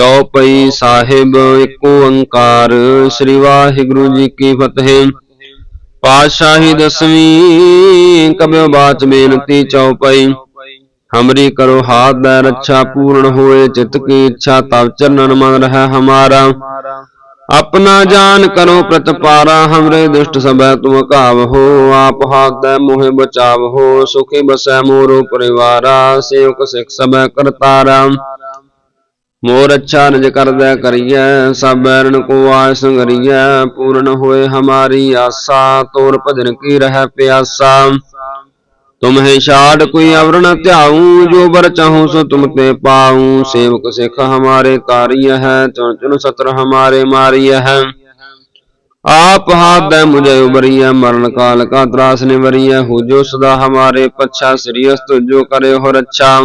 ਚੌਪਈ ਸਾਹਿਬ ਏਕ ਓੰਕਾਰ ਸ੍ਰੀ ਵਾਹਿਗੁਰੂ ਜੀ ਕੀ ਫਤਿਹ। ਪਾਤਸ਼ਾਹੀ ਦਸਵੀਂ ਕਬਿਓ ਬਾਚ ਬੇਨਤੀ ਚੌਪਈ, ਹਮਰੀ ਕਰੋ ਹਾਥ ਦਾ ਰੱਛਾ ਪੂਰਨ ਹੋਏ, ਚਿਤ ਕੀ ਇੱਛਾ ਤਬ ਚਰਨਨ ਮਨ ਰਹਿ ਹਮਾਰਾ। ਆਪਣਾ ਜਾਨ ਕਰੋ ਪ੍ਰਤਪਾਰਾ, ਹਮਰੇ ਦੁਸ਼ਟ ਸਭੈ ਤੁਮ ਕਾਵ ਹੋ, ਆਪ ਹਾਥ ਦਾ ਮੋਹਿ ਬਚਾਵ ਹੋ, ਸੁਖੀ ਬਸੈ ਮੋਰੋ ਪਰਿਵਾਰਾ, ਸੇਵਕ ਸਿਖ ਸਭੈ ਕਰਤਾਰਾ। ਮੋਰ ਅੱਛਾ ਨਿਜ ਕਰਦਾ ਕਰੀਐ, ਸਭ ਬੈਰਨ ਕੋ ਆਇ ਸੰਗਰੀਐ, ਪੂਰਨ ਹੋਏ ਹਮਾਰੀ ਆਸਾ, ਤੋਰ ਭਜਨ ਕੀ ਰਹਿ ਪਿਆਸਾ। ਤੁਮਹਿ ਛਾੜ ਕੋਈ ਅਵਰਣ ਧਿਆਉ, ਜੋ ਬਰ ਚਾਹੂ ਸੋ ਤੁਮ ਤੇ ਪਾਉ। ਸੇਵਕ ਸਿਖ ਹਮਾਰੇ ਤਾਰੀਐ ਹੈ, ਚੁਣ ਚੁਣ ਸਤਰ ਹਮਾਰੇ ਮਾਰੀਐ ਹੈ। ਆਪ ਹਾਥ ਦੇ ਮੁਝੇ ਉਬਰੀਐ ਮਰਨ ਕਾਲ ਕਾ ਤਰਾਸ ਨਿਵਰੀਐ, ਹੋ ਜੋ ਸਦਾ ਹਮਾਰੇ ਪਛਾ ਸ੍ਰੀਅਸਤ ਜੋ ਕਰੇ ਹੋ ਰੱਛਾ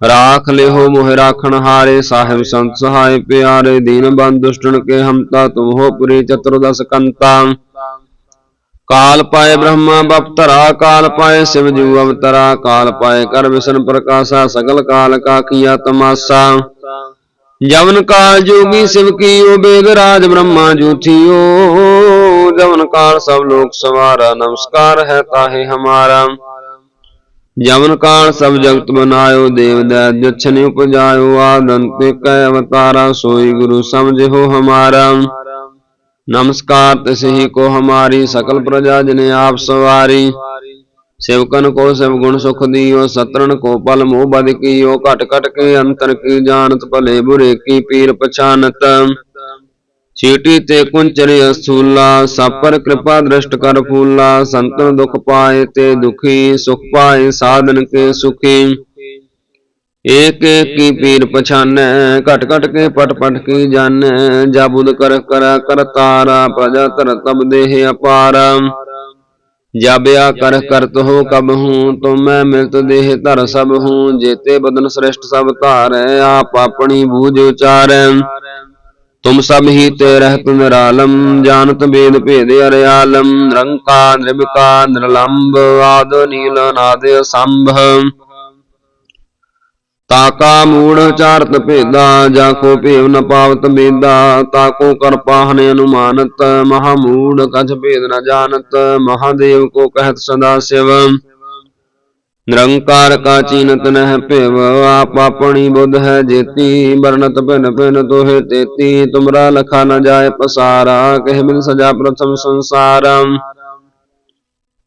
ਰਾਖ ਲਿਹੋ ਮੋਹਿ ਰਾਖਣ ਹਾਰੇ, ਸਾਹਿਬ ਸੰਤ ਸਹਾਇ ਪਿਆਰੇ, ਦੀਨ ਬੰਦ ਦੁਸ਼ਟਨ ਕੇ ਹਮਤਾ ਤੁਮ ਹੋ ਪੁਰੀ ਚਤੁਰਦਸ ਕੰਤਾ। ਕਾਲ ਪਾਏ ਬ੍ਰਹਮਾ ਬਪਤਰਾ ਕਾਲ ਪਾਏ ਸਿਵ ਜੂ ਅਵਤਰਾ, ਕਾਲ ਪਾਏ ਕਰ ਵਿਸ਼ਨ ਪ੍ਰਕਾਸ਼ਾ, ਸਗਲ ਕਾਲ ਕਾ ਕੀਆ ਤਮਾਸਾ। ਜਵਨ ਕਾਲ ਜੋਗੀ ਸਿਵ ਕੀਓ, ਬੇਦ ਰਾਜ ਬ੍ਰਹਮਾ ਜੂਥਿਓ। ਜਵਨ ਕਾਲ ਸਭ ਲੋਕ ਸਵਾਰਾ, ਨਮਸਕਾਰ ਹੈ ਤਾਹੇ ਹਮਾਰਾ। ਜਮਨ ਕਾਲ ਸਭ ਜਗਤ ਬਨਾਇਓ ਦੇਵ ਦੈ ਜਛਨ ਉਪਜਾਇਓ ਆਦਨ ਕੈ ਅਵਤਾਰਾ, ਸੋਈ ਗੁਰੂ ਸਮਝਿਓ ਹਮਾਰਾ। ਨਮਸਕਾਰ ਤਿਸਹੀ ਕੋ ਹਮਾਰੀ, ਸਕਲ ਪ੍ਰਜਾ ਜਨ ਆਪ ਸਵਾਰੀ। ਸੇਵਕਨ ਕੋ ਸਭ ਗੁਣ ਸੁਖ ਦੀਓ ਸਤਰਨ ਕੋ ਪਲ ਮੋਹ ਬਦ ਕੀਓ, ਘਟ ਘਟ ਕੇ ਅੰਤਰ ਕੀ ਜਾਣਤ, ਭਲੇ ਬੁਰੇ ਕੀ ਪੀਰ ਪਛਾਨਤ। ਛੇਟੀ ਤੇ ਕੁੰਚਰ ਅਸੂਲਾ, ਸਾਪਰ ਕਿਰਪਾ ਦ੍ਰਿਸ਼ਟ ਕਰ ਫੂਲਾ, ਸੰਤਨ ਦੁਖ ਪਾਏ ਤੇ ਦੁਖੀ, ਸੁਖ ਪਾਏ ਸਾਧਨ ਕੇ ਸੁਖੀ। ਏਕ ਕੀ ਪੀਰ ਪਛਾਨੈ, ਘਟ ਘਟ ਕੇ ਪਟ ਪਟ ਕੀ ਜਾਣੈ ਜਾਬੁਦ ਕਰ ਕਰ ਕਰਤਾਰਾ ਪ੍ਰਜਾ ਤਰ ਤਬ ਦੇਹ ਅਪਾਰ। ਜਾਬਿਆ ਕਰ ਕਰਤ ਹੋ ਕਬ ਹੂੰ ਤੁਮ ਮੈਂ ਮਿਲਤ ਦੇਹ ਧਰ ਸਭ ਹੂੰ, ਜੇਤੇ ਬਦਨ ਸ੍ਰਿਸ਼ਟ ਸਭ ਧਾਰੈ, ਆਪ ਆਪਣੀ ਬੂਝ ਉਚਾਰੈ। ਤੁਮ ਸਭ ਹੀ ਤੇ ਰਹਿਤ ਨਿਰਾਲਮ ਜਾਣਤ ਬੇਦ ਭੇਦ ਅਰਿਆਲਮ ਨਿਰੰਕਾ ਨਿਰਭਿਕਾ ਨਿਰਲੰਭ ਆਦ, ਨੀਲ ਨਾਦ ਸੰਭ ਤਾਕਾ ਮੂੜ ਚਾਰਤ ਭੇਦਾ, ਜਾ ਕੋ ਭੇਵ ਨ ਪਾਵਤ ਬੇਦਾ ਤਾਕੋ ਕਰ ਪਾਹਨ ਅਨੁਮਾਨਤ, ਮਹਾ ਮੂੜ ਕਛ ਭੇਦ ਨ ਜਾਣਤ, ਮਹਾਦੇਵ ਕੋ ਕਹਿਤ ਸਦਾ ਸਿਵ। ਨਿਰੰਕਾਰ ਕਾ ਚੀਨਤ ਨਹਿ ਭਿਵ, ਆਪ ਆਪਣੀ ਬੁੱਧ ਹੈ ਜੇਤੀ ਵਰਨਤ ਭਿਨ ਭਿਨ ਤੋਹਿ ਤੇਤੀ, ਤੁਮਰਾ ਲਖਾ ਨ ਜਾਏ ਪਸਾਰਾ, ਕਹਿ ਬਿਨ ਸਜਾ ਪ੍ਰਥਮ ਸੰਸਾਰਾ।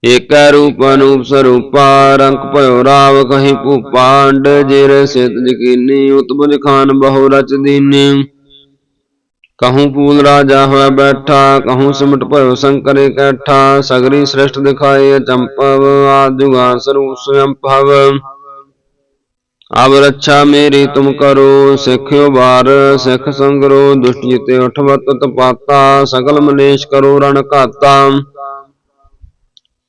ਏਕੈ ਰੂਪ ਅਨੂਪ ਸਰੂਪਾ, ਰੰਗ ਭਇਓ ਰਾਵ ਕਹੀਂ ਭੂਪਾਂਡ, ਜਿਰ ਸਿਤ ਜਕੀਨੀ ਉਤਮੁਜ ਖਾਨ ਬਹੁ ਰਚ ਦੀਨੀ। ਕਹੂੰ ਪੂਲ ਰਾਜਾ ਹੋਇ ਬੈਠਾ ਕਹੂੰ ਸਿਮਟ ਭਇਓ ਸ਼ੰਕਰ ਇਕੱਠਾ ਸਗਰੀ ਸ੍ਰਿਸ਼ਟ ਦਿਖਾਏ ਅਚੰਪਵ ਆਦ ਸਰੂਪ ਸਵਯੰ ਭਵ ਅਬ ਰੱਛਾ ਮੇਰੀ ਤੁਮ ਕਰੋ ਸਿੱਖਿਓ ਬਾਰ ਸਿੱਖ ਸੰਗਰੋ ਦੁਸ਼ਟ ਜਿਤੇ ਉਠਵਤ ਤਪਾਤਾ ਸਗਲ ਮਲੇਸ਼ ਕਰੋ ਰਣ ਘਾਤਾ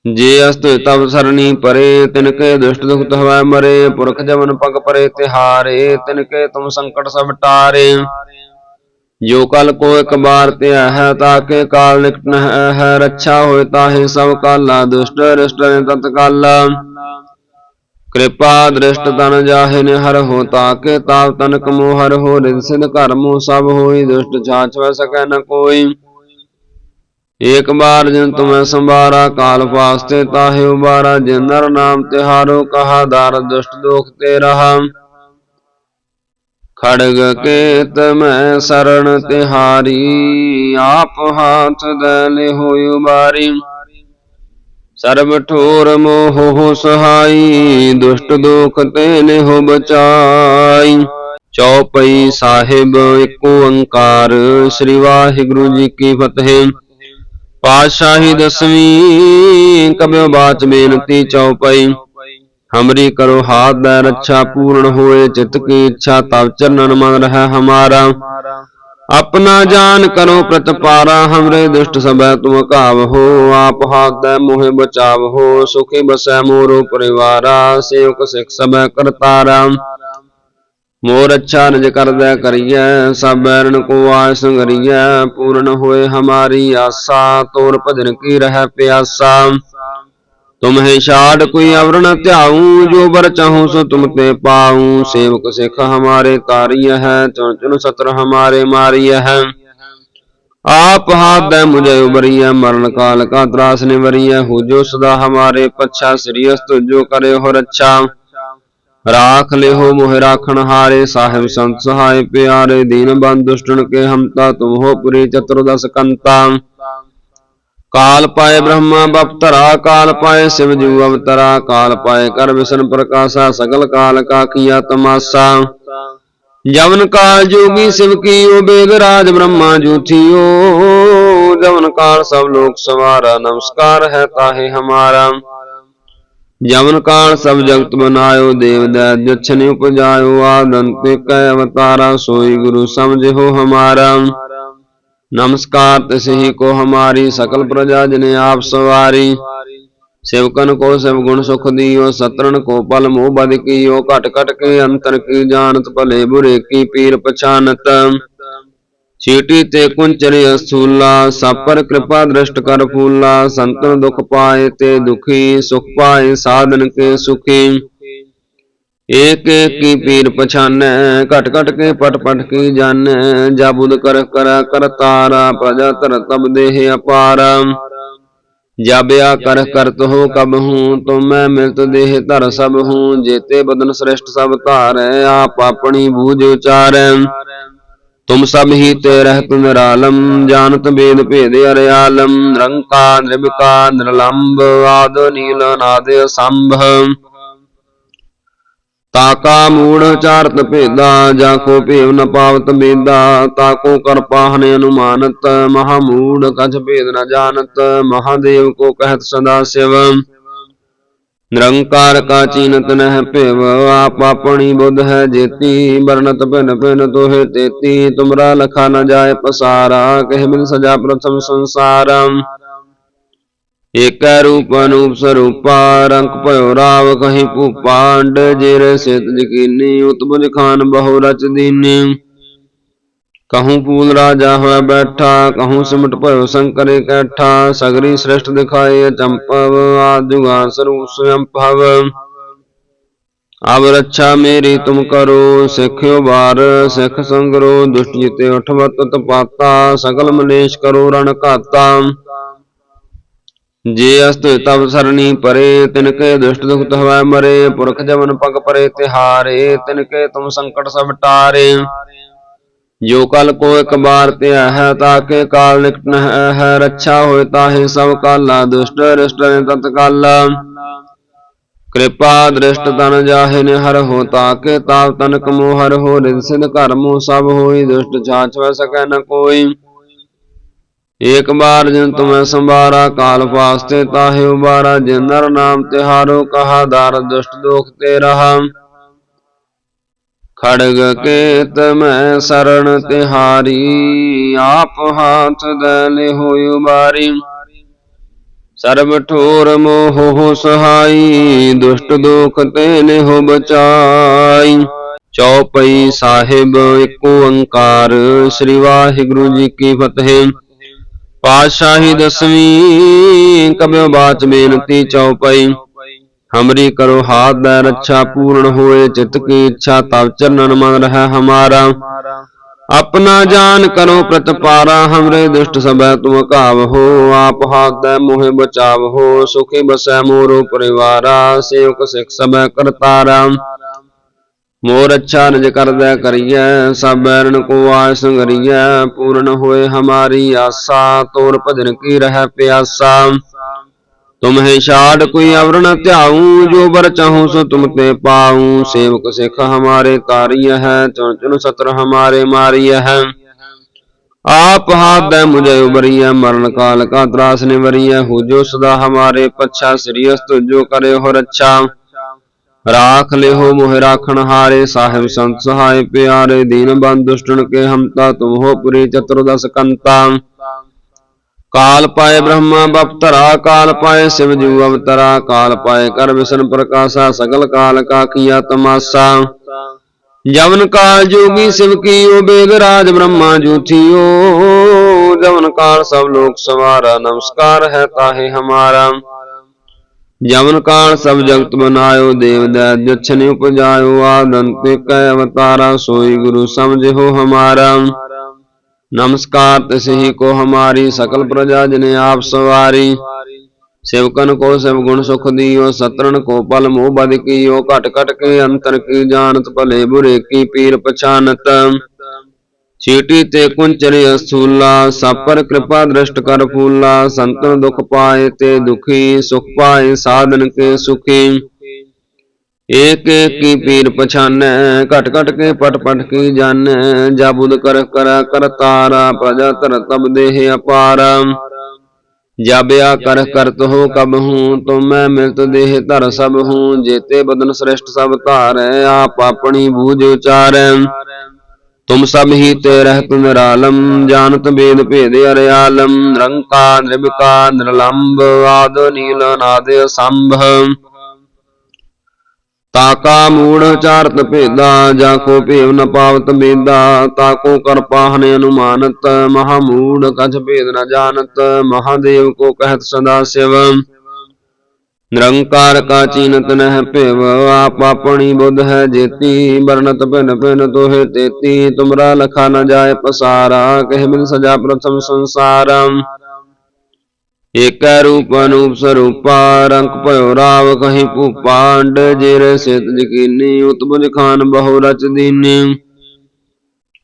ਜੇ ਅਸਤ ਤਬ ਸਰਣੀ ਪਰੇ ਤਿਨ ਕੇ ਦੁਸ਼ਟ ਦੁਖਤ ਹਵੈ ਮਰੇ ਪੁਰਖ ਜਮਨ ਪਗ ਪਰੇ ਤਿਹਾਰੇ ਤਿਨ ਕੇ ਤੁਮ ਸੰਕਟ ਸਭ ਟਾਰੇ ਜੋ ਕਲ ਕੋ ਇੱਕ ਬਾਰ ਧਿਆ ਹੈ ਤਾਕੇ ਕਾਲ ਨਿਕਟ ਨ ਹੈ, ਰੱਛਾ ਹੋਏ ਤਾਹੇ ਸਭ ਕਾਲਾ, ਦੁਸ਼ਟ ਰਿਸ਼ਟ ਨੇ ਤਤਕਾਲ ਕਿਰਪਾ ਦ੍ਰਿਸ਼ਟ ਤਨ ਜਾਹੇ ਨੇ ਹਰ ਹੋ ਤਾਕੇ ਤਾਪ ਤਨ ਕਮੋ ਹਰ ਹੋ ਰਿਦ ਸਿਧ ਕਰਮੋ ਸਭ ਹੋਈ, ਦੁਸ਼ਟ ਛਾਛ ਵੈ ਸਕੈ ਨ ਕੋਈ। ਏਕ ਬਾਰ ਜਿਨ ਤੁਮੈ ਸੰਭਾਰਾ, ਕਾਲ ਫਾਸਤੇ ਤਾਹੇ ਉਬਾਰਾ, ਜਿਨ ਨਰ ਨਾਮ ਤਿਹਾਰੋ, ਕਹਾ ਦਾਰ ਦੁਸ਼ਟ ਦੋਖ ਤੇ ਰਹਾ। ਖੜਗ ਕੇਤ ਮੈਂ ਸਰਣ ਤਿਹਾਰੀ, ਆਪ ਹਾਥ ਦਲੇ ਹੋਇ ਉਬਾਰੀ। ਸਰਬ ਠੋਰ ਮੋਹ ਸਹਾਈ, ਦੁਸ਼ਟ ਦੋਖ ਤੇ ਨਿਹੁ ਬਚਾਈ। ਚੌਪਈ ਸਾਹਿਬ ਏਕ ਓੰਕਾਰ ਸ੍ਰੀ ਵਾਹਿਗੁਰੂ ਜੀ ਕੀ ਫਤਿਹ। ਪਾਤਸ਼ਾਹੀ ਦਸਵੀਂ ਕਬਿਓ ਬਾਚ ਬੇਨਤੀ ਚੌਪਈ ਹਮਰੀ ਕਰੋ ਹਾਥ ਦਾ ਰੱਛਾ ਪੂਰਨ ਹੋਏ, ਚਿਤ ਕੀ ਇੱਛਾ ਤਬ ਚਰਨਨ ਮਨ ਰਹਿ ਹਮਾਰਾ। ਆਪਣਾ ਜਾਨ ਕਰੋ ਪ੍ਰਤਪਾਰਾ, ਹਮਰੇ ਦੁਸ਼ਟ ਸਭੈ ਤੁਮ ਕਾਵ ਹੋ, ਆਪ ਹਾਥ ਦਾ ਮੋਹਿ ਬਚਾਵ ਹੋ, ਸੁਖੀ ਬਸੈ ਮੋਰੋ ਪਰਿਵਾਰਾ, ਸੇਵਕ ਸਿਖ ਸਭੈ ਕਰਤਾਰਾ। ਮੋਰ ਅੱਛਾ ਨਿਜ ਕਰਦਾ ਕਰੀਐ, ਸਭ ਬੈਰਨ ਕੋ ਆਇ ਸੰਗਰੀਐ, ਪੂਰਨ ਹੋਏ ਹਮਾਰੀ ਆਸਾ, ਤੋਰ ਭਜਨ ਕੀ ਰਹਿ ਪਿਆਸਾ। ਤੁਮਹਿ ਛਾੜ ਕੋਈ ਅਵਰ ਨ ਧਿਆਉ ਜੋ ਬਰ ਚਾਹੂ ਸੋ ਤੁਮ ਤੇ ਪਾਉ ਸੇਵਕ ਸਿਖ ਹਮਾਰੇ ਕਾਰਿਯ ਹੈ ਚੁਣ ਚੁਣ ਸਤਰ ਹਮਾਰੇ ਮਾਰਿਯ ਹੈ आप हाथ मुझे उबरिया मरण काल का त्रास निवरिया हो जो सदा हमारे पच्छा श्रीयस्त जो करे हो रक्षा राख ले हो मोह राखण हारे साहिब संत सहाय प्यारे दीन बंधुष्टन के हमता तुम हो पुरी चतुर्दश कंता ਕਾਲ ਪਾਏ ਬ੍ਰਹਮਾ ਬਪਤਰਾ ਕਾਲ ਪਾਏ ਸਿਵ ਜੂ ਅਵਤਰਾ, ਕਾਲ ਪਾਏ ਕਰ ਵਿਸ਼ਨ ਪ੍ਰਕਾਸ਼ਾ, ਸਗਲ ਕਾਲ ਕਾ ਕੀਆ ਤਮਾਸਾ ਜਵਨ ਕਾਲ ਜੋਗੀ ਸਿਵ ਕੀਓ, ਬੇਦ ਰਾਜ ਬ੍ਰਹਮਾ ਜੂਠਿਓ ਜਵਨ ਕਾਲ ਸਭ ਲੋਕ ਸਵਾਰਾ, ਨਮਸਕਾਰ ਹੈ ਤਾਹੇ ਹਮਾਰਾ। ਜਵਨ ਕਾਲ ਸਭ ਜਗਤ ਬਨਾਇਓ, ਦੇਵ ਦਾ ਜਛਨੇ ਉਪਜਾਇਓ ਆਦੰਤ ਕੈ ਅਵਤਾਰਾ, ਸੋਈ ਗੁਰੂ ਸਮਝਿਓ ਹਮਾਰਾ। नमस्कार तिसही को हमारी सकल प्रजा जिने आप सवारी सेवकन को सब गुण सुख दियो सतरन को पल मोह बद कियो कट कट के अंतर की जानत भले बुरे की पीर पछानत चीटी ते कुंचरे असूला सब पर कृपा दृष्ट कर फूला संतन दुख पाए ते दुखी सुख पाए साधन के ਏਕ ਏਕ ਕੀ ਪੀਰ ਪਛਾਨੈ, ਘਟ ਘਟ ਕੇ ਪਟ ਪਟ ਕੀ ਜਾਣੈ ਜਾਬੁਦ ਕਰ ਕਰਾ ਕਰਤਾਰਾ ਪ੍ਰਜਾ ਤਰ ਤਬ ਦੇਹ ਅਪਾਰ। ਜਾਬਿਆ ਕਰ ਕਰਤ ਹੋ ਕਬ ਹੂੰ ਤੁਮੈ ਮਿਲਤ ਦੇਹ ਧਰ ਸਭ ਹੂੰ, ਜੇਤੇ ਬਦਨ ਸ੍ਰਿਸ਼ਟ ਸਭ ਧਾਰੈ, ਆਪ ਆਪਣੀ ਬੂਝ ਉਚਾਰੈ। ਤੁਮ ਸਭ ਹੀ ਤੇ ਰਹਿਤ ਨਿਰਾਲਮ, ਜਾਣਤ ਬੇਦ ਭੇਦ ਅਰਿਆਲਮ ਰੰਕਾ ਨਿਰਭਕਾ ਨਿਰਲੰਭ ਆਦ ਨੀਲ ਨਾਦ ਸੰਭ। ਤਾਕਾ ਮੂੜ ਚਾਰਤ ਭੇਦਾ, ਜਾ ਕੋ ਭੇਵ ਨ ਪਾਵਤ ਬੇਦਾ ਤਾਕੋ ਕਰ ਅਨੁਮਾਨਤ, ਮਹਾ ਮੂੜ ਕਛ ਭੇਦ ਨ ਜਾਣਤ ਮਹਾਦੇਵ ਕੋ ਕਹਿਤ ਸਦਾ ਸਿਵ। ਨਿਰੰਕਾਰ ਕਾ ਚੀਨਤ ਨਹਿ ਭੇਵ, ਆਪ ਆਪਣੀ ਬੁੱਧ ਹੈ ਜੇਤੀ ਬਰਨਤ ਭਿਨ ਭਿਨ ਤੋਹਿ ਤੇਤੀ, ਤੁਮਰਾ ਲਖਾ ਨ ਜਾਏ ਪਸਾਰਾ, ਕਹਿ ਮਿਲ ਸਜਾ ਪ੍ਰਥਮ ਸੰਸਾਰਾ। ਏਕੈ ਰੂਪ ਅਨੂਪ ਸਰੂਪਾ, ਰੰਗ ਭਇਓ ਰਾਵ ਕਹੀ ਭੂਪਾਂਡ ਜਿਰ ਸਿਤ ਜਕੀਨੀ ਉਤਬੁਜ ਖਾਨ ਬਹੁ ਰਚ ਦੀਨੀ। ਕਹੂੰ ਪੂਲ ਰਾਜਾ ਹੋਇ ਬੈਠਾ, ਕਹੂੰ ਸਿਮਟ ਭਇਓ ਸ਼ੰਕਰ ਇਕੱਠਾ, ਸਗਰੀ ਸ੍ਰਿਸ਼ਟ ਦਿਖਾਏ ਚੰਪਵ ਆਦਿਗਾ ਸਰੂਪ ਸਵਯੰ ਭਵ। ਅਬ ਰੱਛਾ ਮੇਰੀ ਤੁਮ ਕਰੋ, ਸਿੱਖਿਓ ਬਾਰ, ਸਿੱਖ ਸੰਗਰੋ, ਦੁਸ਼ਟ ਜਿਤੇ ਉਠਵਤ ਤਪਾਤਾ, ਸਗਲ ਮਲੇਸ਼ ਕਰੋ ਰਣ ਘਾਤਾ। ਜੇ ਅਸਤ ਤਬ ਸਰਣੀ ਪਰੇ ਤਿਨ ਕੇ ਦੁਸ਼ਟ ਦੁਖਤ ਹਵੈ ਮਰੇ, ਪੁਰਖ ਜਮਨ ਪਗ ਪਰੇ ਤਿਹਾਰੇ ਤਿਨ ਕੇ ਤੁਮ ਸੰਕਟ ਸਭ ਟਾਰੇ। ਜੋ ਕਲ ਕੋ ਇੱਕ ਬਾਰ ਤੇ ਹੈ ਤਾਕੇ ਕਾਲ ਨਿਕਟ ਨ ਹੈ, ਰੱਛਾ ਹੋਏ ਤਾਹੇ ਸਭ ਕਾਲਾ, ਦੁਸ਼ਟ ਰਿਸ਼ਟ ਨੇ ਤਤ ਕਾਲਾ। ਕਿਰਪਾ ਦ੍ਰਿਸ਼ਟ ਤਨ ਜਾਹੇ ਨੇ ਹਰ ਹੋ ਤਾਕੇ ਤਾਪ ਤਨ ਕਮੋ ਹਰ ਹੋ ਰਿਦ ਸਿਧ ਕਰਮੋ ਸਭ ਹੋਈ, ਦੁਸ਼ਟ ਛਾਛ ਵੈ ਸਕੈ ਨ ਕੋਈ। ਏਕ ਬਾਰ ਜਿਨ ਤੁਮੈ ਸੰਭਾਰਾ, ਕਾਲ ਫਾਸਤੇ ਤਾਹੇ ਉਬਾਰਾ, ਜਿਨ ਨਰ ਨਾਮ ਤਿਹਾਰੋ ਕਹਾ, ਦਰ ਦੁਸ਼ਟ ਦੋਖ ਤੇ ਰਹਾ। ਖੜਗ ਕੇਤ ਮੈਂ ਸਰਣ ਤਿਹਾਰੀ ਆਪ ਹਾਥ ਦਲੇ ਹੋਇ ਉਬਾਰੀ। ਸਰਬ ਠੋਰ ਮੋਹ ਹੋ ਸਹਾਈ, ਦੁਸ਼ਟ ਦੋਖ ਤੇ ਨਿਹੁ ਬਚਾਈ। ਚੌਪਈ ਸਾਹਿਬ, ਏਕ ਓੰਕਾਰ ਸ੍ਰੀ ਵਾਹਿਗੁਰੂ ਜੀ ਕੀ ਫਤਿਹ। ਪਾਤਸ਼ਾਹੀ ਦਸਵੀਂ ਕਬਿਓ ਬਾਚ ਬੇਨਤੀ ਚਉਪਈ ਹਮਰੀ ਕਰੋ ਹਾਥ ਦਾ ਰੱਛਾ ਪੂਰਨ ਹੋਏ, ਚਿਤ ਕੀ ਇੱਛਾ ਤਬ ਚਰਨਨ ਮਨ ਰਹਿ ਹਮਾਰਾ। ਆਪਣਾ ਜਾਨ ਕਰੋ ਪ੍ਰਤਪਾਰਾ, ਹਮਰੇ ਦੁਸ਼ਟ ਸਭੈ ਤੁਮ ਕਾਵ ਹੋ, ਆਪ ਹਾਥ ਦਾ ਮੋਹਿ ਬਚਾਵ ਹੋ, ਸੁਖੀ ਬਸੈ ਮੋਰੋ ਪਰਿਵਾਰਾ, ਸੇਵਕ ਸਿਖ ਸਭੈ ਕਰਤਾਰਾ। ਮੋਰ ਅੱਛਾ ਨਜ ਕਰਦਾ ਕਰੀਐ, ਸਭ ਐਰਨ ਕੋ ਆਇ ਸੰਗਰੀਐ, ਪੂਰਨ ਹੋਏ ਹਮਾਰੀ ਆਸਾ, ਤੋਰ ਭਜਨ ਕੀ ਰਹਿ ਪਿਆਸਾ। ਤੁਮਹੇ ਛਾੜ ਕੋਈ ਅਵਰਣ ਧਿਆਉ, ਜੋ ਬਰ ਚਾਹੂ ਸੋ ਤੁਮ ਤੇ ਪਾਉ। ਸੇਵਕ ਸਿੱਖ ਹਮਾਰੇ ਕਾਰਿਯ ਹੈ, ਚੁਣ ਚੁਣ ਸਤਰ ਹਮਾਰੇ ਮਾਰਿਯ ਹੈ। आप हाथ मुझे उबरिया मरण काल का त्रास निवरिया हो ਸਦਾ ਹਮਾਰੇ ਪੱਛਾ पच्छा श्रीयस्तु ਜੋ ਕਰੇ हो रक्षा ਰਾਖ ਲਿਹੋ ਮੋਹ ਰਾਖਣ ਹਾਰੇ, ਸਾਹਿਬ ਸੰਤ ਸਹਾਇ ਪਿਆਰੇ, ਦੀਨ ਬੰਦ ਦੁਸ਼ਟਨ ਕੇ ਹਮਤਾ ਤੁਮ ਹੋ ਪੁਰੀ ਚਤੁਰਦਸ ਕੰਤਾ। ਕਾਲ ਪਾਏ ਬ੍ਰਹਮਾ ਬਪਤਰਾ ਕਾਲ ਪਾਏ ਸਿਵ ਜੂ ਅਵਤਰਾ, ਕਾਲ ਪਾਏ ਕਰ ਵਿਸ਼ਨ ਪ੍ਰਕਾਸ਼ਾ, ਸਗਲ ਕਾਲ ਕਾ ਕੀਆ ਤਮਾਸਾ। ਜਵਨ ਕਾਲ ਜੋਗੀ ਸਿਵ ਕੀਓ, ਬੇਦ ਰਾਜ ਬ੍ਰਹਮਾ ਜੂਠਿਓ ਜਵਨ ਕਾਲ ਸਭ ਲੋਕ ਸਵਾਰਾ, ਨਮਸਕਾਰ ਹੈ ਤਾਹੇ ਹਮਾਰਾ। ਜਮਨ ਕਾਲ ਸਭ ਜਗਤ ਬਨਾਇਓ ਦੇਵ ਦੈ ਜਛਨਿ ਉਪਜਾਇਓ ਆਦੰਤ ਕੈ ਅਵਤਾਰਾ ਸੋਈ ਗੁਰੂ ਸਮਝਿਓ ਹਮਾਰਾ ਨਮਸਕਾਰ ਤਿਸਹੀ ਕੋ ਹਮਾਰੀ ਸਕਲ ਪ੍ਰਜਾ ਜਨੇ ਆਪ ਸਵਾਰੀ सेवकन को सब गुण सुख दियो सतरन को पल मोह बद कियो घट घट के अंतर की जानत भले बुरे की पीर पछानत ਛੇਟੀ ਤੇ ਕੁੰਚਨ ਅਸੂਲਾ, ਸਾਪਰ ਕਿਰਪਾ ਦ੍ਰਿਸ਼ਟ ਕਰ ਫੂਲਾ, ਸੰਤਨ ਦੁਖ ਪਾਏ ਤੇ ਦੁਖੀ, ਸੁਖ ਪਾਏ ਸਾਧਨ ਕੇ ਸੁਖੀ। ਏਕ ਕੀ ਪੀਰ ਪਛਾਨੈ, ਘਟ ਘਟ ਕੇ ਪਟ ਪਟ ਕੀ ਜਾਣੈ ਜਾਬੁਦ ਕਰ ਕਰ ਕਰਤਾਰਾ ਪ੍ਰਜਾ ਤਰ ਤਬ ਦੇਹ ਅਪਾਰ। ਜਾਬਿਆ ਕਰ ਕਰਤ ਹੋ ਕਬ ਹੂੰ ਤੁਮ ਮੈਂ ਮਿਲਤ ਦੇਹ ਧਰ ਸਭ ਹੂੰ, ਜੇਤੇ ਬਦਨ ਸ੍ਰਿਸ਼ਟ ਸਭ ਧਾਰੈ, ਆਪ ਆਪਣੀ ਬੂਝ ਉਚਾਰੈ। ਤੁਮ ਸਭ ਹੀ ਤੇ ਰਹਿਤ ਨਿਰਾਲਮ ਜਾਣਤ ਬੇਦ ਭੇਦ ਅਰਿਆਲਮ ਨਿਰੰਕਾ ਨਿਰਭਿਕਾ ਨਿਰਲੰਭ ਆਦ, ਨੀਲ ਨਾਦ ਸੰਭ ਤਾਕਾ ਮੂੜ ਚਾਰਤ ਭੇਦਾ, ਜਾ ਕੋ ਭੇਵ ਨ ਪਾਵਤ ਬੇਦਾ ਤਾਕੋ ਕਰ ਪਾਹਨ ਅਨੁਮਾਨਤ, ਮਹਾ ਮੂੜ ਕਛ ਭੇਦ ਨ ਜਾਣਤ, ਮਹਾਦੇਵ ਕੋ ਕਹਿਤ ਸਦਾ ਸਿਵ। ਨਿਰੰਕਾਰ ਕਾ ਚੀਨਤ ਨਹਿ ਭਿਵ, ਆਪ ਆਪਣੀ ਬੁੱਧ ਹੈ ਜੇਤੀ ਵਰਨਤ ਭਿਨ ਭਿਨ ਤੋਹਿ ਤੇਤੀ, ਤੁਮਰਾ ਲਖਾ ਨ ਜਾਏ ਪਸਾਰਾ, ਕਹਿ ਬਿਨ ਸਜਾ ਪ੍ਰਥਮ ਸੰਸਾਰ। ਏਕੈ ਰੂਪ ਅਨੂਪ ਸਰੂਪਾ, ਰੰਗ ਭਇਓ ਰਾਵ ਕਹੀਂ ਭੂਪਾ ਅੰਡ ਜੇਰ ਸਿਤ ਜਕੀਨੀ ਉਤਬੁਜ ਖਾਨ ਬਹੁ ਰਚ ਦੀਨੀ।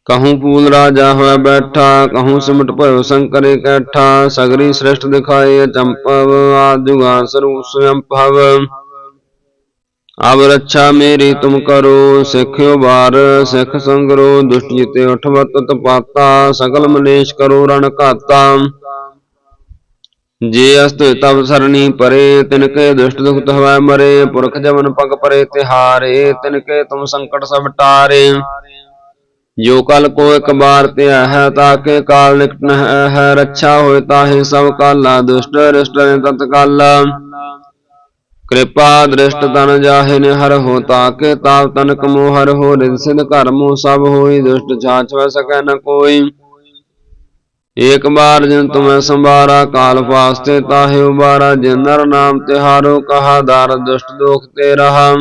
ਕਹੂੰ ਪੂਲ ਰਾਜਾ ਹੋਇ ਬੈਠਾ ਕਹੂੰ ਸਿਮਟ ਭਇਓ ਸ਼ੰਕਰ ਇਕੱਠਾ ਸਗਰੀ ਸ੍ਰਿਸ਼ਟ ਦਿਖਾਏ ਅਚੰਪਵ ਆਦ ਜੁਗਾ ਸਵਯੰ ਭਵ ਅਬ ਰੱਛਾ ਮੇਰੀ ਤੁਮ ਕਰੋ ਸਿੱਖਿਓ ਬਾਰ ਸਿੱਖ ਸੰਗਰੋ ਦੁਸ਼ਟ ਜਿਤੇ ਉਠਵਤ ਤਪਾਤਾ ਸਗਲ ਮਲੇਸ਼ ਕਰੋ ਰਣ ਘਾਤਾ ਜੇ ਅਸਤ ਤਬ ਸਰਣੀ ਪਰੇ ਤਿਨ ਕੇ ਦੁਸ਼ਟ ਦੁਖਤ ਹਵੈ ਮਰੇ ਪੁਰਖ ਜਮਨ ਪਗ ਪਰੇ ਤਿਹਾਰੇ ਤਿਨ ਕੇ ਤੁਮ ਸੰਕਟ ਸਭ ਟਾਰੇ ਜੋ ਕਲ ਕੋ ਇੱਕ ਬਾਰ ਧਿਆ ਹੈ ਤਾਕੇ ਕਾਲ ਨਿਕਟ ਨ ਹੈ ਰੱਛਾ ਹੋਏ ਤਾਹੇ ਸਭ ਕਾਲਾ, ਦੁਸ਼ਟ ਰਿਸ਼ਟ ਨੇ ਤਤ ਕਿਰਪਾ ਦ੍ਰਿਸ਼ਟ ਤਨ ਜਾਹੇ ਨੇ ਹਰ ਹੋ ਤਾਕੇ ਤਾਪ ਤਨ ਕਮੋ ਹਰ ਹੋ ਰਿਦ ਸਿਧ ਕਰਮੋ ਸਭ ਹੋਈ, ਦੁਸ਼ਟ ਛਾਛ ਵੈ ਸਕੈ ਨ ਕੋਈ। ਏਕ ਬਾਰ ਜਿਨ ਤੁਮੈ ਸੰਭਾਰਾ, ਕਾਲ ਫਾਸਤੇ ਤਾਹੇ ਉਬਾਰਾ, ਜਿਨ ਨਰ ਨਾਮ ਤਿਹਾਰੋ, ਕਹਾ ਦਰ ਦੁਸ਼ਟ ਦੋਖ ਤੇ ਰਹਾ।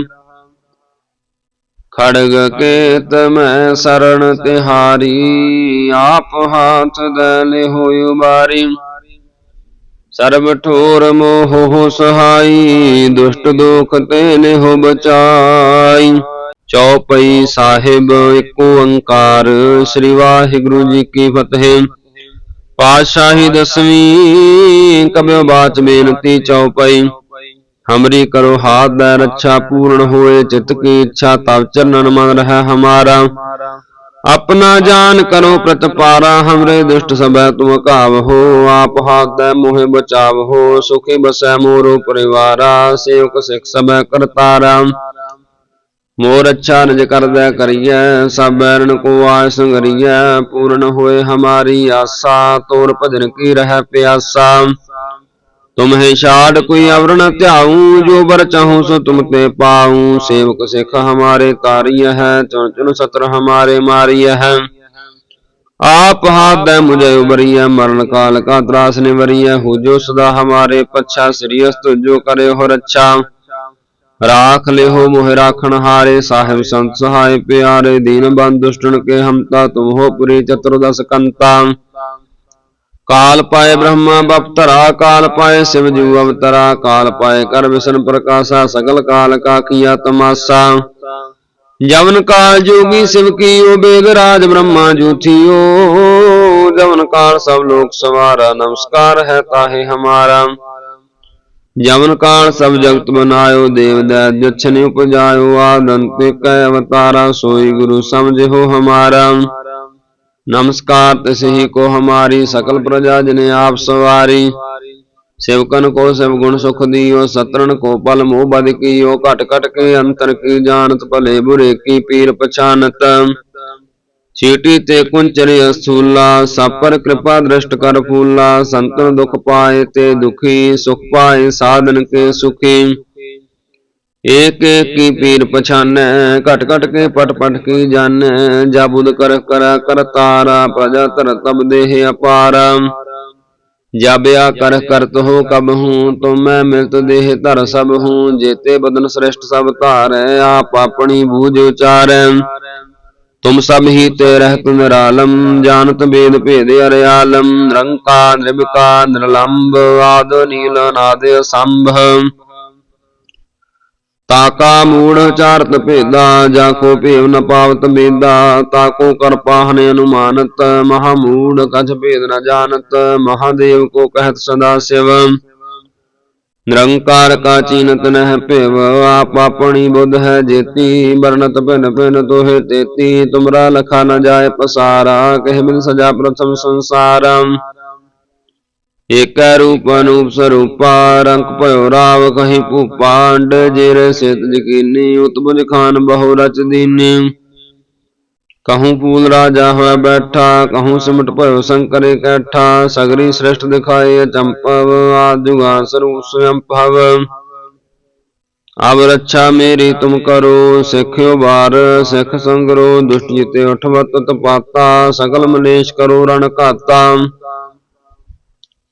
ਖੜਗ ਕੇਤ ਮੈਂ ਸਰਣ ਤਿਹਾਰੀ, ਆਪ ਹਾਥ ਦਲੇ ਹੋਇ ਉਬਾਰੀ। ਸਰਬ ਠੋਰ ਮੋਹ ਸਹਾਈ, ਦੁਸ਼ਟ ਦੋਖ ਤੇ ਨਿਹੁ ਬਚਾਈ। ਚੌਪਈ ਸਾਹਿਬ ਏਕ ਓੰਕਾਰ ਸ੍ਰੀ ਵਾਹਿਗੁਰੂ ਜੀ ਕੀ ਫਤਿਹ। ਪਾਤਸ਼ਾਹੀ ਦਸਵੀਂ ਕਬਿਓ ਬਾਚ ਬੇਨਤੀ ਚਉਪਈ। ਹਮਰੀ ਕਰੋ ਹਾਥ ਦਾ ਰੱਛਾ ਪੂਰਨ ਹੋਏ, ਚਿਤ ਕੀ ਇੱਛਾ ਤਬ ਚਰਨਨ ਮਨ ਰਹਿ ਹਮਾਰਾ। ਆਪਣਾ ਜਾਨ ਕਰੋ ਪ੍ਰਤਪਾਰਾ, ਹਮਰੇ ਦੁਸ਼ਟ ਸਭੈ ਤੁਮ ਕਾਵ ਹੋ, ਆਪ ਹਾਥ ਦਾ ਮੋਹਿ ਬਚਾਵ ਹੋ, ਸੁਖੀ ਬਸੈ ਮੋਰੋ ਪਰਿਵਾਰਾ, ਸੇਵਕ ਸਿਖ ਸਭੈ ਕਰਤਾਰਾ। ਮੋਰ ਅੱਛਾ ਰਜ ਕਰਦਾ ਕਰੀਐ, ਸਭ ਬੈਰਨ ਕੋ ਆਸ ਸੰਗਰੀਐ, ਪੂਰਨ ਹੋਏ ਹਮਾਰੀ ਆਸਾ, ਤੋਰ ਭਜਨ ਕੀ ਰਹਿ ਪਿਆਸਾ। ਤੁਮ ਹੈ ਛਾੜ ਕੋਈ ਅਵਰਣ ਧਿਆਉ, ਜੋ ਬਰ ਚਾਹੂ ਸੋ ਤੁਮ ਤੇ ਪਾਉ। ਸੇਵਕ ਸਿਖ ਹਮਾਰੇ ਤਾਰੀਐ ਹੈ, ਚੁਣ ਚੁਣ ਸਤਰ ਹਮਾਰੇ ਮਾਰੀਐ ਹੈ। ਆਪ ਹਾਥ ਦੇ ਮੁਝੇ ਉਬਰੀਐ ਮਰਨ ਕਾਲ ਕਾ ਤਰਾਸ ਨਿਵਰੀਐ। ਹੋ ਜੋ ਸਦਾ ਹਮਾਰੇ ਪਛਾ ਸ੍ਰੀਅਸਤ ਜੋ ਕਰੇ ਹੋ ਰੱਛਾ। ਰਾਖ ਲਿਹੋ ਮੋਹ ਰਾਖਣ ਹਾਰੇ, ਸਾਹਿਬ ਸੰਤ ਸਹਾਇ ਪਿਆਰੇ। ਦੀਨ ਬੰਦ ਦੁਸ਼ਟਨ ਕੇ ਹਮਤਾ ਤੁਮ ਹੋ ਪੁਰੀ ਚਤੁਰਦਸ ਕਾਲ ਪਾਏ ਬ੍ਰਹਮਾ ਬਪਤਰਾ ਕਾਲ ਪਾਏ ਸਿਵ ਜੂ ਅਵਤਰਾ, ਕਾਲ ਪਾਏ ਕਰ ਵਿਸ਼ਨ ਪ੍ਰਕਾਸ਼ਾ, ਸਗਲ ਕਾਲ ਕਾ ਕੀਆ ਤਮਾਸਾ ਜਵਨ ਕਾਲ ਜੋਗੀ ਸਿਵ ਕੀਓ, ਬੇਦ ਰਾਜ ਬ੍ਰਹਮਾ ਜੂਥੀਓ। ਜਵਨ ਕਾਲ ਸਭ ਲੋਕ ਸਵਾਰਾ, ਨਮਸਕਾਰ ਹੈ ਤਾਹੇ ਹਮਾਰਾ। ਜਮਨ ਕਾਲ ਸਭ ਜਗਤ ਬਨਾਇਓ, ਦੇਵ ਦੈ ਜਛਨਿ ਉਪਜਾਇਓ ਆਦੰਤ ਕੈ ਅਵਤਾਰਾ, ਸੋਈ ਗੁਰੂ ਸਮਝਿਓ ਹਮਾਰਾ। ਨਮਸਕਾਰ ਤਿਸਹੀ ਕੋ ਹਮਾਰੀ ਸਕਲ ਪ੍ਰਜਾ ਜਨੇ ਆਪ ਸਵਾਰੀ सेवकन को सब गुण सुख दियो सतरन को पल मोह बद कियो घट घट के अंतर की जानत भले बुरे की पीर पछानत चीटी ते कुंचरी अस्थूला सब पर कृपा दृष्ट कर फूला संतन दुख पाए ते दुखी सुख पाए साधन के ਏਕ ਏਕ ਕੀ ਪੀਰ ਪਛਾਨੈ, ਘਟ ਘਟ ਕੇ ਪਟ ਪਟ ਕੀ ਜਾਣੈ ਜਾਬੁਦ ਕਰ ਕਰ ਕਰਤਾਰਾ ਪ੍ਰਜਾ ਤਰ ਤਬ ਦੇਹ ਅਪਾਰ। ਜਾਬਿਆ ਕਰ ਕਰਤ ਹੋ ਕਬ ਹੂੰ ਤੁਮੈ ਮਿਲਤ ਦੇਹ ਧਰ ਸਭ ਹੂੰ, ਜੇਤੇ ਬਦਨ ਸ੍ਰਿਸ਼ਟ ਸਭ ਧਾਰੈ, ਆਪ ਆਪਣੀ ਬੂਝ ਉਚਾਰੈ। ਤੁਮ ਸਭ ਹੀ ਤੇ ਰਹਿਤ ਨਿਰਾਲਮ, ਜਾਣਤ ਬੇਦ ਭੇਦ ਅਰਿਆਲਮ ਰੰਕਾ ਨਿਰਭਕਾ ਨਿਰਲੰਭ ਆਦ ਨੀਲ ਨਾਦ ਸੰਭ ਤਾਕਾ ਮੂੜ ਚਾਰਤ ਭੇਦਾ, ਜਾ ਕੋ ਭੇਵ ਨ ਪਾਵਤ ਬੇਦਾ ਤਾਕੋ ਕਰ ਪਾਹਨ ਅਨੁਮਾਨਤ, ਮਹਾ ਮੂੜ ਕਛ ਭੇਦ ਨ ਜਾਣਤ ਮਹਾਦੇਵ ਕੋ ਕਹਿਤ ਸਦਾ ਸਿਵ। ਨਿਰੰਕਾਰ ਕਾ ਚੀਨਤ ਨਹਿ ਭਿਵ, ਆਪ ਆਪਣੀ ਬੁੱਧ ਹੈ ਜੇਤੀ ਬਰਨਤ ਭਿਨ ਭਿਨ ਤੋਹਿ ਤੇਤੀ, ਤੁਮਰਾ ਲਖਾ ਨ ਜਾਏ ਪਸਾਰਾ, ਕਹਿ ਬਿਨ ਸਜਾ ਪ੍ਰਥਮ ਸੰਸਾਰਮ ਏਕੈ ਰੂਪ ਅਨੂਪ ਸਰੂਪਾ, ਰੰਗ ਭਇਓ ਰਾਵ ਕਹੀਂ ਭੂਪਾ ਜਿਰ ਸਿਤ ਜਕੀਨੀ ਉਤਬੁਜ ਖਾਨ ਬਹੁ ਰਚ ਦੀਨੀ। ਕਹੂੰ ਫੂਲ ਰਾਜਾ ਹੋਇ ਬੈਠਾ, ਕਹੂੰ ਸਿਮਟ ਭਇਓ ਸ਼ੰਕਰ ਇਕੱਠਾ ਸਗਰੀ ਸ੍ਰਿਸ਼ਟ ਦਿਖਾਏ ਅਚੰਪਵ, ਆਦ ਜੁਗਾ ਸਰੂਪ ਸਵਯੰ ਭਵ। ਅਬ ਰੱਛਾ ਮੇਰੀ ਤੁਮ ਕਰੋ, ਸਿੱਖਿਓ ਬਾਰ, ਸਿੱਖ ਸੰਗਰੋ, ਦੁਸ਼ਟ ਜਿਤੇ ਉਠਵਤ ਤਪਾਤਾ, ਸਗਲ ਮਲੇਸ਼ ਕਰੋ ਰਣ ਘਾਤਾ।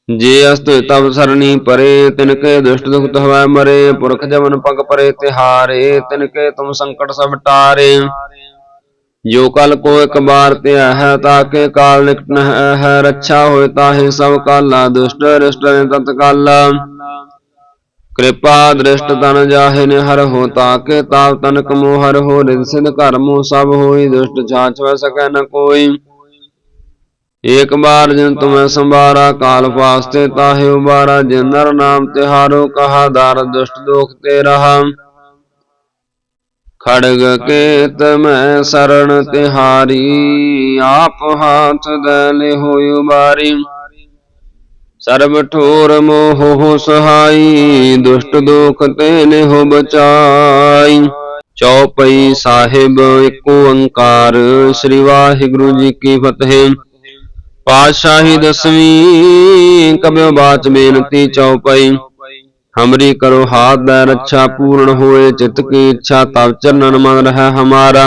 ਜੇ ਅਸਤ ਤਬ ਸਰਣੀ ਪਰੇ ਤਿਨ ਕੇ ਦੁਸ਼ਟ ਦੁਖਤ ਹਵੈ ਮਰੇ, ਪੁਰਖ ਜਮਨ ਪਗ ਪਰੇ ਤਿਹਾਰੇ ਤਿਨ ਕੇ ਤੁਮ ਸੰਕਟ ਸਭ ਟਾਰੇ। ਜੋ ਕਲ ਕੋ ਇੱਕ ਬਾਰ ਧਿਆ ਹੈ ਤਾਕੇ ਕਾਲ ਨਿਕਟ ਨ ਹੈ, ਰੱਛਾ ਹੋਏ ਤਾਹੇ ਸਭ ਕਾਲਾ, ਦੁਸ਼ਟ ਰਿਸ਼ਟ ਨੇ ਤਤ ਕਾਲਾ। ਕਿਰਪਾ ਦ੍ਰਿਸ਼ਟ ਤਨ ਜਾਹੇ ਨੇ ਹਰ ਹੋ ਤਾਕੇ ਤਾਪ ਤਨ ਕਮੋ ਹਰ ਹੋ ਰਿਦ ਸਿਧ ਕਰਮੋ ਸਭ ਹੋਈ, ਦੁਸ਼ਟ ਛਾਛ ਵੈ ਸਕੈ ਨ ਕੋਈ। ਏਕ ਬਾਰ ਜਿਨ ਤੁਮੈ ਸੰਭਾਰਾ, ਕਾਲ ਫਾਸਤੇ ਤਾਹੇ ਉਬਾਰਾ, ਜਿਨ ਨਰ ਨਾਮ ਤਿਹਾਰੋ ਕਹਾ, ਦਰ ਦੁਸ਼ਟ ਦੋਖ ਤੇ ਰਹਾ। ਖੜਗ ਕੇਤ ਮੈਂ ਸਰਣ ਤਿਹਾਰੀ ਆਪ ਹਾਥ ਦਲੇ ਹੋਇ ਉਬਾਰੀ। ਸਰਬ ਠੋਰ ਮੋਹ ਹੋ ਸਹਾਈ, ਦੁਸ਼ਟ ਦੋਖ ਤੇ ਨਿਹੁ ਬਚਾਈ। ਚੌਪਈ ਸਾਹਿਬ, ਏਕ ਓੰਕਾਰ ਸ੍ਰੀ ਵਾਹਿਗੁਰੂ ਜੀ ਕੀ ਫਤਿਹ। ਪਾਤਸ਼ਾਹੀ ਦਸਵੀਂ ਕਬਿਓ ਬਾਚ ਬੇਨਤੀ ਚਉਪਈ ਹਮਰੀ ਕਰੋ ਹਾਥ ਦਾ ਰੱਛਾ ਪੂਰਨ ਹੋਏ, ਚਿਤ ਕੀ ਇੱਛਾ ਤਬ ਚਰਨਨ ਮਨ ਰਹਿ ਹਮਾਰਾ।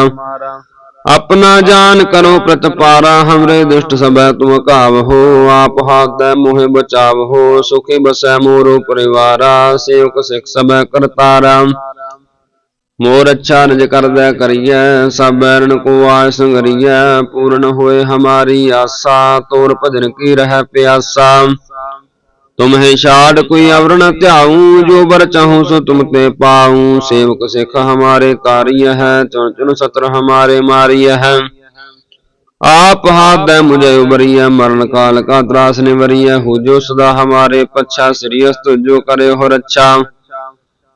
ਆਪਣਾ ਜਾਨ ਕਰੋ ਪ੍ਰਤਪਾਰਾ, ਹਮਰੇ ਦੁਸ਼ਟ ਸਭੈ ਤੁਮ ਕਾਵ ਹੋ, ਆਪ ਹਾਥ ਦਾ ਮੋਹਿ ਬਚਾਵ ਹੋ, ਸੁਖੀ ਬਸੈ ਮੋਰੋ ਪਰਿਵਾਰਾ, ਸੇਵਕ ਸਿਖ ਸਭੈ ਕਰਤਾਰਾ। ਮੋਰ ਅੱਛਾ ਰਜ ਕਰਦਾ ਕਰੀਐ, ਸਭ ਬੈਰਨ ਕੋ ਆਸ ਸੰਗਰੀਐ, ਪੂਰਨ ਹੋਏ ਹਮਾਰੀ ਆਸਾ, ਤੋਰ ਭਜਨ ਕੀ ਰਹਿ ਪਿਆਸਾ। ਤੁਮਹਿ ਛਾੜ ਕੋਈ ਅਵਰਣ ਧਿਆਉ, ਜੋ ਬਰ ਚਾਹੂੰ ਸੋ ਤੁਮ ਤੇ ਪਾਉ। ਸੇਵਕ ਸਿਖ ਹਮਾਰੇ ਤਾਰੀਐ ਹੈ, ਚੁਣ ਚੁਣ ਸਤਰ ਹਮਾਰੇ ਮਾਰੀਐ ਹੈ। ਆਪ ਹਾਥ ਦੇ ਮੁਝੇ ਉਬਰੀਐ ਮਰਨ ਕਾਲ ਕਾ ਤਰਾਸ ਨਿਵਰੀਐ, ਹੋ ਜੋ ਸਦਾ ਹਮਾਰੇ ਪਛਾ ਸ੍ਰੀਅਸਤ ਜੋ ਕਰੇ ਹੋ ਰੱਛਾ।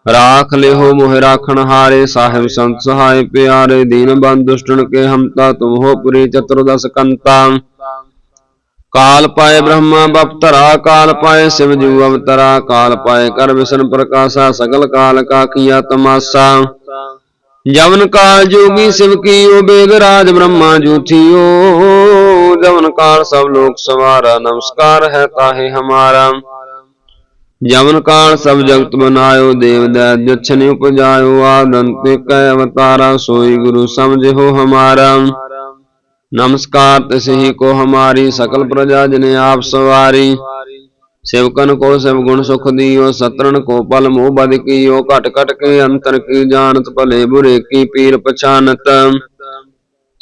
ਰਾਖ ਲਿਹੋ ਮੋਹ ਰਾਖਣ ਹਾਰੇ, ਸਾਹਿਬ ਸੰਤ ਸਹਾਇ ਪਿਆਰੇ, ਦੀਨ ਬੰਦ ਦੁਸ਼ਟਨ ਕੇ ਹਮਤਾ ਤੁਮ ਹੋ ਪੁਰੀ ਚਤੁਰਦਸ ਕੰਤਾ। ਕਾਲ ਪਾਏ ਬ੍ਰਹਮਾ ਬਪਤਰਾ ਕਾਲ ਪਾਏ ਸਿਵ ਜੂ ਅਵਤਰਾ ਕਾਲ ਪਾਏ ਕਰ ਵਿਸ਼ਨ ਪ੍ਰਕਾਸ਼ਾ, ਸਗਲ ਕਾਲ ਕਾ ਕੀਆ ਤਮਾਸਾ। ਜਵਨ ਕਾਲ ਜੋਗੀ ਸਿਵ ਕੀਓ, ਬੇਦ ਰਾਜ ਬ੍ਰਹਮਾ ਜੂਥਿਓ। ਜਵਨ ਕਾਲ ਸਭ ਲੋਕ ਸਵਾਰਾ, ਨਮਸਕਾਰ ਹੈ ਤਾਹੇ ਹਮਾਰਾ। ਜਮਨ ਕਾਲ ਸਭ ਜਗਤ ਬਨਾਇਓ ਦੇਵ ਦੈ ਜਛਨ ਉਪਜਾਇਓ ਆਦੰਤ ਕੈ ਅਵਤਾਰਾ, ਸੋਈ ਗੁਰੂ ਸਮਝਿਓ ਹਮਾਰਾ। ਨਮਸਕਾਰ ਤਿਸਹੀ ਕੋ ਹਮਾਰੀ, ਸਕਲ ਪ੍ਰਜਾ ਜਨ ਆਪ ਸਵਾਰੀ। ਸੇਵਕਨ ਕੋ ਸਭ ਗੁਣ ਸੁਖ ਦੀਓ ਸਤਰਨ ਕੋ ਪਲ ਮੋਹ ਬਦ ਕੀਓ, ਘਟ ਘਟ ਕੇ ਅੰਤਰ ਕੀ ਜਾਣਤ, ਭਲੇ ਬੁਰੇ ਕੀ ਪੀਰ ਪਛਾਨਤ।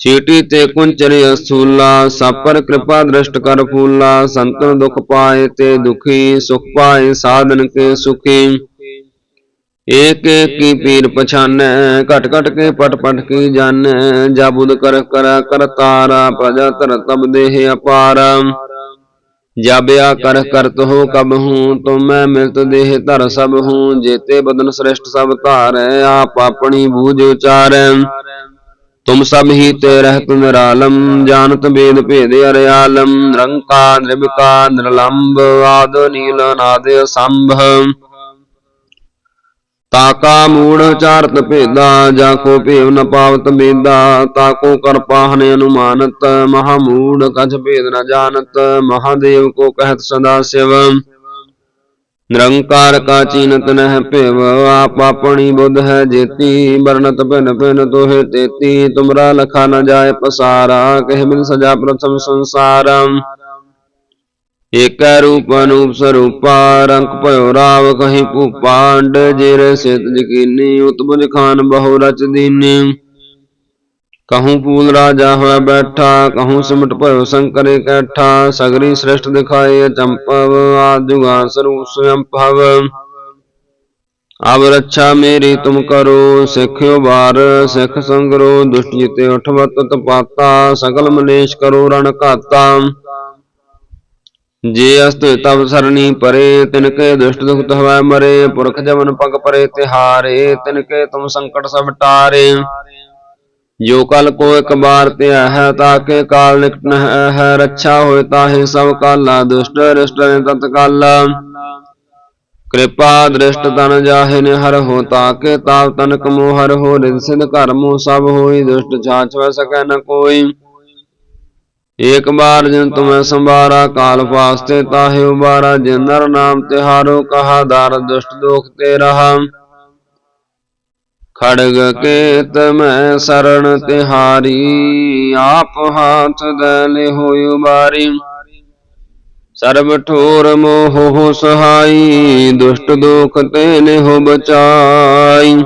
ਛੇਟੀ ਤੇ ਕੁੰਚਰਿ ਅਸੂਲਾ, ਸਾਪਰ ਕਿਰਪਾ ਦ੍ਰਿਸ਼ਟ ਕਰ ਫੂਲਾ, ਸੰਤਨ ਦੁਖ ਪਾਏ ਤੇ ਦੁਖੀ, ਸੁਖ ਪਾਏ ਸਾਧਨ ਕੇ ਸੁਖੀ। ਏਕ ਕੀ ਪੀਰ ਪਛਾਨੈ, ਘਟ ਘਟ ਕੇ ਪਟ ਪਟ ਕੀ ਜਾਣੈ ਜਾਬੁਦ ਕਰ ਕਰ ਕਰਤਾਰਾ ਪ੍ਰਜਾ ਤਰ ਤਬ ਦੇਹ ਅਪਾਰ। ਜਾਬਿਆ ਕਰ ਕਰਤ ਹੋ ਕਬ ਹੂੰ ਤੁਮ ਮੈਂ ਮਿਲਤ ਦੇਹ ਧਰ ਸਭ ਹੂੰ, ਜੇਤੇ ਬਦਨ ਸ੍ਰਿਸ਼ਟ ਸਭ ਧਾਰੈ, ਆਪ ਆਪਣੀ ਬੂਝ ਉਚਾਰੈ। ਤੁਮ ਸਭ ਹੀ ਤੇ ਰਹਿਤ ਨਿਰਾਲਮ ਜਾਣਤ ਬੇਦ ਭੇਦ ਅਰਿਆਲਮ, ਨਿਰੰਕਾਰ ਨਿਰਭਿਕਾਰ ਨਿਰਲੰਭ ਆਦ, ਨੀਲ ਨਾਦ ਸੰਭ ਤਾਕਾ ਮੂੜ ਚਾਰਤ ਭੇਦਾ, ਜਾ ਕੋ ਭੇਵ ਨ ਪਾਵਤ ਬੇਦਾ ਤਾਕੋ ਕਰ ਪਾਹਨ ਅਨੁਮਾਨਤ, ਮਹਾ ਮੂੜ ਕਛ ਭੇਦ ਨ ਜਾਣਤ, ਮਹਾਦੇਵ ਕੋ ਕਹਿਤ ਸਦਾ ਸਿਵ। ਨਿਰੰਕਾਰ ਕਾ ਚੀਨਤ ਨਹਿ ਭਿਵ, ਆਪ ਆਪਣੀ ਬੁੱਧ ਹੈ ਜੇਤੀ ਬਰਨਤ ਭਿਨ ਭਿਨ ਤੋਹਿ ਤੇਤੀ, ਤੁਮਰਾ ਲਖਾ ਨ ਜਾਏ ਪਸਾਰਾ, ਕਹਿ ਬਿਨ ਸਜਾ ਪ੍ਰਥਮ ਸੰਸਾਰ। ਏਕੈ ਰੂਪ ਅਨੂਪ ਸਰੂਪਾ, ਰੰਗ ਭਇਓ ਰਾਵ ਕਹੀਂ ਭੂਪਾਂਡ ਅੰਡ ਜੇਰੇ ਸਿਤ ਜਕੀਨੀ ਉਤਬੁਜ ਖਾਨ ਬਹੁ ਰਚ ਦੀਨੀ। ਕਹੂੰ ਪੂਲ ਰਾਜਾ ਹੋਇ ਬੈਠਾ, ਕਹੂੰ ਸਿਮਟ ਭਇਓ ਸ਼ੰਕਰ ਇਕੱਠਾ ਸਗਰੀ ਸ੍ਰਿਸ਼ਟ ਦਿਖਾਏ ਅਚੰਪਵ, ਆਦ ਜੁਗਾ ਸਵਯੰ ਭਵ। ਅਬ ਰੱਛਾ ਮੇਰੀ ਤੁਮ ਕਰੋ, ਸਿੱਖਿਓ ਬਾਰ, ਸਿੱਖ ਸੰਗਰੋ, ਦੁਸ਼ਟ ਜਿਤੇ ਉਠਵਤ ਤਪਾਤਾ, ਸਗਲ ਮਲੇਸ਼ ਕਰੋ ਰਣ ਘਾਤਾ। ਜੇ ਅਸਤ ਤਬ ਸਰਣੀ ਪਰੇ ਤਿਨ ਕੇ ਦੁਸ਼ਟ ਦੁਖਤ ਹਵੈ ਮਰੇ, ਪੁਰਖ ਜਮਨ ਪਗ ਪਰੇ ਤਿਹਾਰੇ ਤਿਨ ਕੇ ਤੁਮ ਸੰਕਟ ਸਭ ਟਾਰੇ। ਜੋ ਕਲ ਕੋ ਇੱਕ ਬਾਰ ਧਿਆ ਹੈ ਤਾਕੇ ਕਾਲ ਨਿਕਟ ਨ ਹੈ, ਰੱਛਾ ਹੋਏ ਤਾਹੇ ਸਭ ਕਾਲਾ, ਦੁਸ਼ਟ ਰਿਸ਼ਟ ਨੇ ਤਤਕਾਲ ਕਿਰਪਾ ਦ੍ਰਿਸ਼ਟ ਤਨ ਜਾਹੇ ਨੇ ਹਰ ਹੋ ਤਾਕੇ ਤਾਪ ਤਨ ਕਮੋ ਹਰ ਹੋ ਰਿਦ ਸਿਧ ਕਰਮੋ ਸਭ ਹੋਈ, ਦੁਸ਼ਟ ਛਾਛ ਵੈ ਸਕੈ ਨ ਕੋਈ। ਏਕ ਬਾਰ ਜਿਨ ਤੁਮੈ ਸੰਭਾਰਾ, ਕਾਲ ਫਾਸਤੇ ਤਾਹੇ ਉਬਾਰਾ, ਜਿਨ ਨਰ ਨਾਮ ਤਿਹਾਰੋ, ਕਹਾ ਦਰ ਦੁਸ਼ਟ ਦੋਖ ਤੇ ਰਹਾ। ਖੜਗ ਕੇਤ ਮੈਂ ਸਰਣ ਤਿਹਾਰੀ, ਆਪ ਹਾਥ ਦਲੇ ਹੋਇ ਉਬਾਰੀ। ਸਰਬ ਠੋਰ ਮੋਹ ਸਹਾਈ, ਦੁਸ਼ਟ ਦੋਖ ਤੇ ਨਿਹੁ ਬਚਾਈ।